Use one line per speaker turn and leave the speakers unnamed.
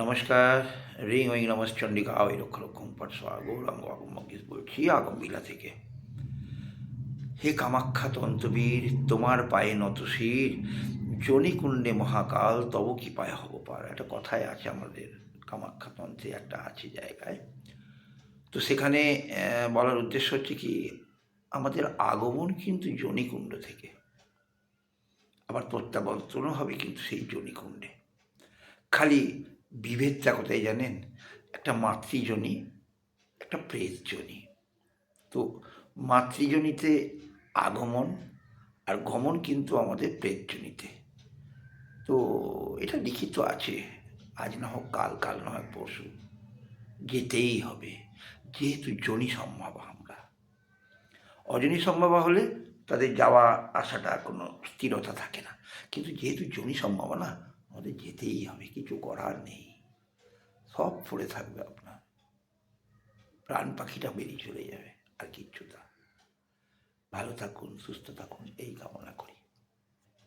নমস্কার, রিং ওই নমস চণ্ডিকা ওই রক্ষ রক্ষম পটসা গৌরাঙ্গ মঙ্গেশ বলছি আগম বিলা থেকে হে কামাখ্যা তন্ত্রবীর তোমার পায়ে নত শির জনিকুণ্ডে মহাকাল, তব কি পায়ে হব পার? একটা কথায় আছে আমাদের, কামাখ্যা তন্ত্রে একটা আছে জায়গায়। তো সেখানে বলার উদ্দেশ্য হচ্ছে কি, আমাদের আগমন কিন্তু জনিকুণ্ড থেকে। আবার প্রত্যাবর্তনও হবে কিন্তু সেই জনিকুণ্ডে খালি বিভেদটা কোথায় জানেন? একটা মাতৃজনী, একটা প্রেতজনী। তো মাতৃজনীতে আগমন আর গমন কিন্তু আমাদের প্রেতজনীতে। তো এটা লিখিত আছে। আজ না হোক কাল কাল না হয় পরশু। যেতেই হবে। যেহেতু জনি সম্ভাবা আমরা। অজনী সম্ভাবা হলে তাদের যাওয়া, আসাটা কোনো স্থিরতা থাকে না। কিন্তু যেহেতু জনি সম্ভাবনা আমাদের যেতেই হবে, কিছু করার নেই। সব পড়ে থাকবে আপনার। প্রাণ পাখিটা বেরিয়ে চলে যাবে, আর কিচ্ছু তা ভালো থাকুন, সুস্থ থাকুন, এই কামনা